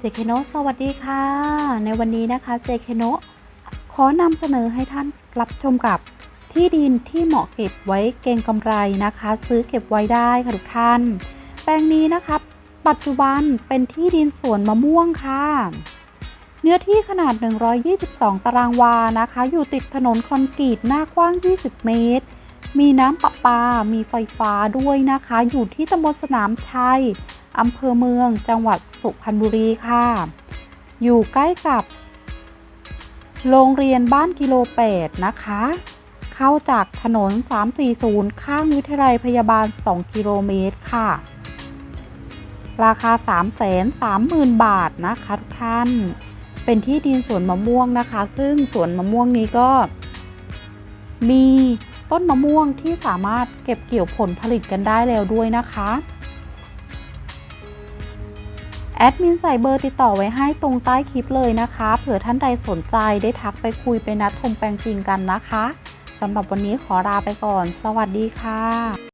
เจเคโนสวัสดีค่ะ ในวันนี้นะคะเจเคโนขอนำเสนอให้ท่านรับชมกับที่ดินที่เหมาะเก็บไว้เก็งกำไรนะคะ ซื้อเก็บไว้ได้ค่ะทุกท่าน แปลงนี้นะคะ ปัจจุบันเป็นที่ดินสวนมะม่วงค่ะ เนื้อที่ขนาด 122 ตารางวานะคะ อยู่ติดถนนคอนกรีตหน้ากว้าง 20 เมตร มีน้ำประปา มีไฟฟ้าด้วยนะคะ อยู่ที่ตำบลสนามชัยอำเภอเมือง จังหวัดสุพรรณบุรีค่ะ อยู่ใกล้กับ โรงเรียนบ้านกิโลเปตนะคะ เข้าจากถนน 340 ข้างวิทยาลัยพยาบาล 2 กิโลเมตรค่ะ ราคา 330,000 บาทนะคะทุกท่าน เป็นที่ดินสวนมะม่วงนะคะ ซึ่งสวนมะม่วงนี้ก็มี ต้นมะม่วงที่สามารถเก็บเกี่ยวผลผลิตกันได้แล้วด้วยนะคะแอดมินใส่เบอร์ติดต่อไว้ให้ตรงใต้คลิปเลยนะคะเผื่อท่านใดสนใจได้ทักไปคุยไปนัดชมแปลงจริงกันนะคะสำหรับวันนี้ขอลาไปก่อน สวัสดีค่ะ